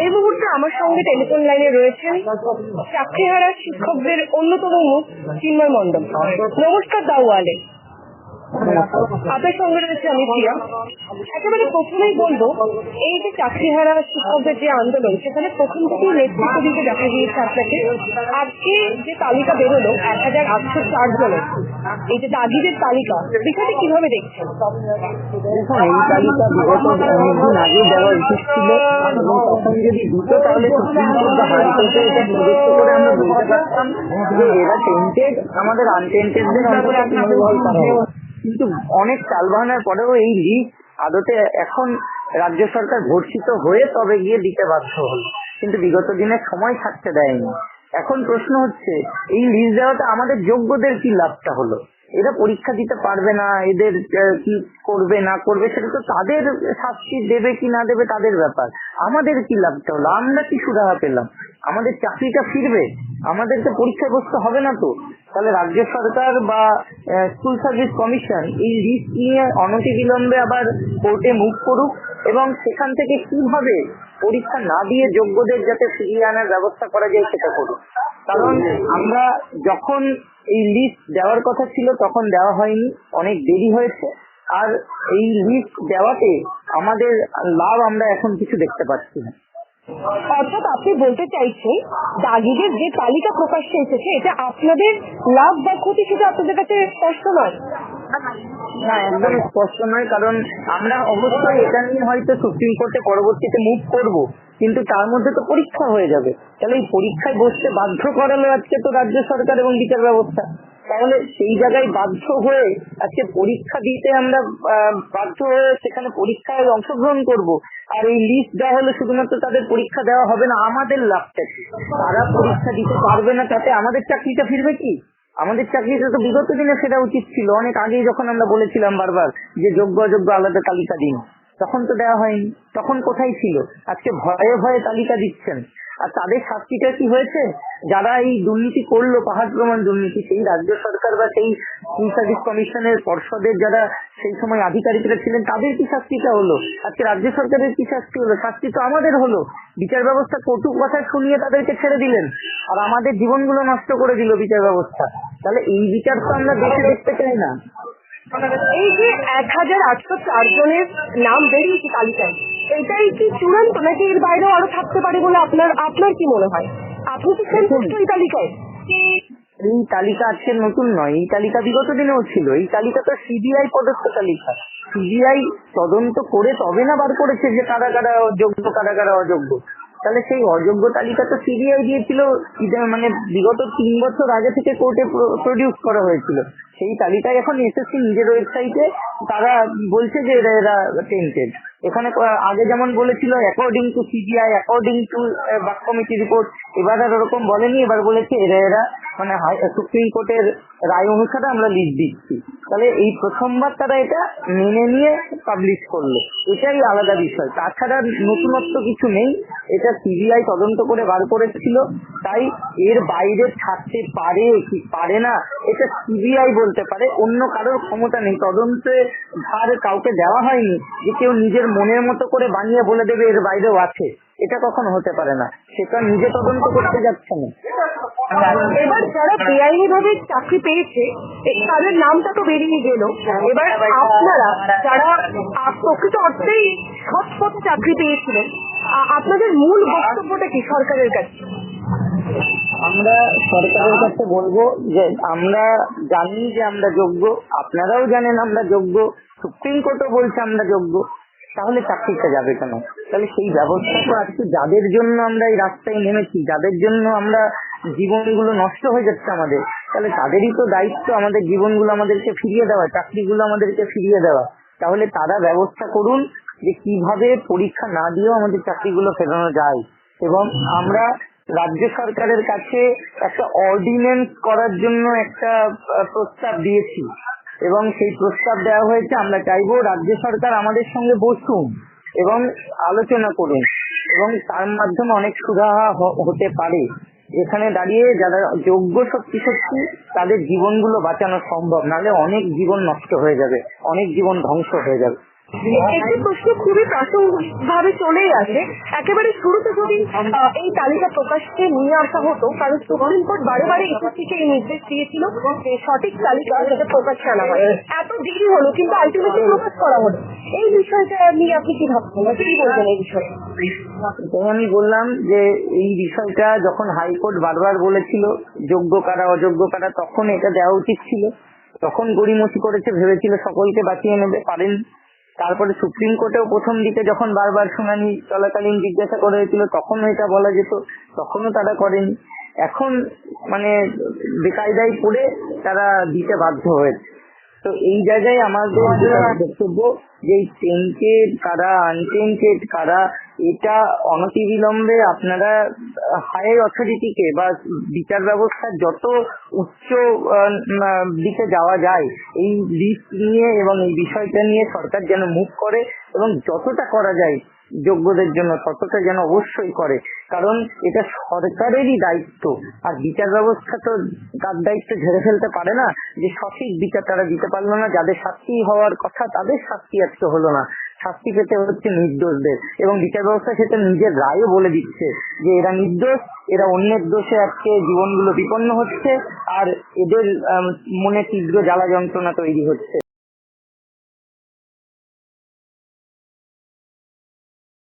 এই মুহূর্তে আমার সঙ্গে টেলিফোন লাইনে রয়েছেন চাকরিহারা শিক্ষকদের অন্যতম মুখ চিন্ময় মণ্ডল। নমস্কার দাওয়ালে। আপনার সঙ্গে রয়েছে আমি প্রিয়া। একেবারে প্রথমেই বলব, এই যে চাকরিহারা শিক্ষকদের যে আন্দোলন, সেখানে প্রথম থেকেই নেতৃত্ব দিতে দেখা গিয়েছে আপনাকে। আজকে যে তালিকা বেরোলো, এক হাজার আটশো চার জনের। এই যে তালিকা, বিষয়টি কীভাবে দেখছেন? এই তালিকা বিগত অনেকদিন আগে দেওয়া উচিত ছিল, এবং তখন যদি তাহলে সুপ্রিম কোর্ট বা হাইকোর্টে এটা করে আমরা পারতাম যে এরা টেন্টেড আমাদের আনটেন্টেডদের কিন্তু অনেক চালবাহানার পরেও এই লিস্ট আদতে এখন রাজ্য সরকার ঘোষিত হয়ে তবে গিয়ে দিতে বাধ্য হলো। কিন্তু বিগত দিনে সময় থাকতে দেয়নি। এখন প্রশ্ন হচ্ছে, এই লিস্ট দেওয়াতে আমাদের যোগ্যদের কি লাভটা হলো? এরা পরীক্ষা দিতে পারবে না, এদের কি করবে, না করবে, সেটা তো তাদের শাস্তি দেবে কি না দেবে তাদের ব্যাপার। আমাদের কি লাভটা হলো? আমরা কি সুরাহা পেলাম? আমাদের চাকরিটা ফিরবে? আমাদেরকে পরীক্ষায় বসতে হবে না তো? তাহলে রাজ্য সরকার বা স্কুল সার্ভিস কমিশন এই লিস্ট নিয়ে অনতি অনতিবিলম্বে আবার কোর্টে মুভ করুক। এবং সেখান থেকে কীভাবে পরীক্ষা না দিয়ে যোগ্যদের যাতে ফিরিয়ে আনার ব্যবস্থা করা যায় সেটা করুন। কারণ আমরা যখন এই লিস্ট দেওয়ার কথা ছিল তখন দেওয়া হয়নি, অনেক দেরি হয়েছে। আর এই লিস্ট দেওয়াতে আমাদের লাভ আমরা এখন কিছু দেখতে পাচ্ছি না। অর্থাৎ আপনি বলতে চাইছেন, দাগিদের যে তালিকা প্রকাশ্যে এসেছে, এটা আপনাদের লাভ বা ক্ষতি সেটা আপনাদের কাছে স্পষ্ট নয়? না, একদম স্পষ্ট নয়, কারণ আমরা অবশ্যই এটা নিয়ে হয়তো সুপ্রিম কোর্টে পরবর্তীতে মুভ করব, কিন্তু তার মধ্যে তো পরীক্ষা হয়ে যাবে। তাহলে এই পরীক্ষায় বসতে বাধ্য করালো আজকে তো রাজ্য সরকার এবং বিচার ব্যবস্থা। তাহলে সেই জায়গায় বাধ্য হয়ে আজকে পরীক্ষা দিতে আমরা বাধ্য হয়ে সেখানে পরীক্ষায় অংশগ্রহণ করব। আর এই লিস্ট দেওয়া হলে শুধুমাত্র তাদের পরীক্ষা দেওয়া হবে না, আমাদের লাভটা কি? তারা পরীক্ষা দিতে পারবে না, তাতে আমাদের চাকরিটা ফিরবে কি? আমাদের চাকরিটা তো বিগত দিনে সেটা উচিত ছিল। অনেক আগেই যখন আমরা বলেছিলাম বারবার যে যোগ্য অযোগ্য আলাদা তালিকা দিন। তখন তো দেওয়া হয়নি। তখন কোথায় ছিল? আজকে ভয়ে ভয়ে তালিকা দিচ্ছেন। আর তাদের শাস্তিটা কি হয়েছে? যারা এই দুর্নীতি করল, পাহাড় প্রমাণ দুর্নীতি, সেই রাজ্য সরকার বা সেই সার্ভিস কমিশনের পর্ষদের যারা সেই সময় আধিকারিকরা ছিলেন, তাদের কি শাস্তিটা হলো? আজকে রাজ্য সরকারের কি শাস্তি হলো? শাস্তি তো আমাদের হলো। বিচার ব্যবস্থা কটু কথা শুনিয়ে তাদেরকে ছেড়ে দিলেন। আর আমাদের জীবনগুলো নষ্ট করে দিল বিচার ব্যবস্থা। তাহলে এই বিচার তো আমরা দেশে দেখতে চাই না। এই যে এক হাজার আটশো চার জনের নাম বেরিয়েছে তালিকায়। এটাই কি চূড়ান্ত নাকি এর বাইরেও আরও থাকতে পারে বলে আপনার আপনার কি মনে হয়? আপনি কি এই তালিকায়? এই তালিকা আজকের নতুন নয় এই তালিকা বিগত দিনেও ছিল এই তালিকা তো সিবিআই প্রদত্ত তালিকা। সিবিআই তদন্ত করে তবে না বার করেছে যে কারা কারা যোগ্য কারা কারা অযোগ্য। তাহলে সেই অযোগ্য তালিকা তো সিবিআই দিয়েছিল মানে বিগত তিন বছর আগে থেকে কোর্টে প্রডিউস করা হয়েছিল। সেই তালিকায় এখন এসএসসি নিজের ওয়েবসাইটে তারা বলছে যে এরা এরা টেন্টেড এখানে আগে যেমন বলেছিল according to CBI according to বাক কমিটি রিপোর্ট এবার আর ওরকম বলেনি, এবার বলেছে এরা এরা মানে সুপ্রিম কোর্টের রায় অনুসারে আমরা লিস্ট দিচ্ছি। তাহলে এই প্রথমবার তারা এটা মেনে নিয়ে পাবলিশ করল। এটাই আলাদা বিষয়। তাছাড়া নতুনত্ব কিছু নেই। এটা সিবিআই তদন্ত করে বার করেছিল। তাই এর বাইরে থাকতে পারে কি পারে না, এটা সিবিআই বলতে পারে। অন্য কারোর ক্ষমতা নেই। তদন্তে ধার কাউকে দেওয়া হয়নি যে কেউ নিজের মনের মতো করে বানিয়ে বলে দেবে এর বাইরেও আছে। এটা কখনো হতে পারে না। সেটা নিজে তদন্ত করতে যাচ্ছে না। এবার যারা বেআইনি ভাবে চাকরি পেয়েছে তাদের নামটা তো বেরিয়ে গেল। এবার আপনারা যারা প্রকৃত অর্থেই সৎ পথে চাকরি পেয়েছিলেন আপনাদের মূল বক্তব্যটা কি সরকারের কাছে? আমরা সরকারের কাছে বলব যে আমরা জানি যে আমরা যোগ্য, আপনারাও জানেন আমরা যোগ্য, সুপ্রিম কোর্টও বলছে আমরা যোগ্য, তাহলে চাকরিটা যাবে কেন? তাহলে সেই ব্যবস্থা তো আজকে যাদের জন্য আমরা এই রাস্তায় নেমেছি, যাদের জন্য আমরা জীবনগুলো নষ্ট হয়ে যাচ্ছে আমাদের, তাহলে তাদেরই তো দায়িত্ব আমাদের জীবনগুলো আমাদেরকে ফিরিয়ে দেওয়া, চাকরিগুলো আমাদেরকে ফিরিয়ে দেওয়া। তাহলে তারা ব্যবস্থা করুন যে কীভাবে পরীক্ষা না দিয়েও আমাদের চাকরিগুলো ফেরানো যায়। এবং আমরা রাজ্য সরকারের কাছে একটা অর্ডিন্যান্স করার জন্য একটা প্রস্তাব দিয়েছি। এবং সেই প্রস্তাব দেওয়া হয়েছে, আমরা চাইব রাজ্য সরকার আমাদের সঙ্গে বসুন এবং আলোচনা করুন। এবং তার মাধ্যমে অনেক সুরাহা হতে পারে। এখানে দাঁড়িয়ে যারা যোগ্য সত্যি সত্যি তাদের জীবনগুলো বাঁচানো সম্ভব। নাহলে অনেক জীবন নষ্ট হয়ে যাবে, অনেক জীবন ধ্বংস হয়ে যাবে। একটি প্রশ্ন খুবই প্রাসঙ্গিক ভাবে চলেই আসে। একেবারে শুরুতে যদি এই তালিকা প্রকাশকে নিয়ে আসা হতো কারণ সুপ্রিম কোর্ট বারে বারে এসএসসিকে এই নির্দেশ দিয়েছিল যে সঠিক তালিকা যাতে প্রকাশ্যে আনা হয়। এত দেরি হলো, কিন্তু আলটিমেটলি প্রকাশ করা হলো। এই বিষয়টা নিয়ে আপনি কি ভাবছেন? কি বলবেন এই বিষয়ে? আমি বললাম যে এই বিষয়টা যখন হাইকোর্ট বারবার বলেছিল, যোগ্য কারা, অযোগ্য কারা, তখন এটা দেওয়া উচিত ছিল। তখন গড়িমসি করেছে, ভেবেছিল সকলকে বাঁচিয়ে নেবে, পারেন তারপরে সুপ্রিম কোর্টেও প্রথম দিকে যখন বারবার শুনানি চলাকালীন জিজ্ঞাসা করা হয়েছিল তখন এটা বলা যেত, তখনও তারা করেনি। এখন মানে বেকায়দায় পড়ে তারা দিতে বাধ্য হয়েছে। তো এই জায়গায় আমাদের বক্তব্য যে টেন্টেড কারা আনটেন্টেড কারা এটা অনতিবিলম্বে আপনারা হায়ার অথরিটিকে বা বিচার ব্যবস্থার যত উচ্চ দিকে যাওয়া যায় এই লিস্ট নিয়ে এবং এই বিষয়টা নিয়ে সরকার যেন মুখ করে এবং যতটা করা যায় যোগ্যদের জন্য ততটা যেন অবশ্যই করে। কারণ এটা সরকারেরই দায়িত্ব। আর বিচার ব্যবস্থা তো তার দায়িত্ব ঝেড়ে ফেলতে পারে না যে সঠিক বিচার তারা দিতে পারল না। যাদের শাস্তি হওয়ার কথা তাদের শাস্তি আজকে হলো না। শাস্তি পেতে হচ্ছে নির্দোষদের। এবং বিচার ব্যবস্থা সেটা নিজের রায়ও বলে দিচ্ছে যে এরা নির্দোষ, এরা অন্যের দোষে আজকে জীবনগুলো বিপন্ন হচ্ছে, আর এদের মনে তীব্র জ্বালা যন্ত্রণা তৈরি হচ্ছে।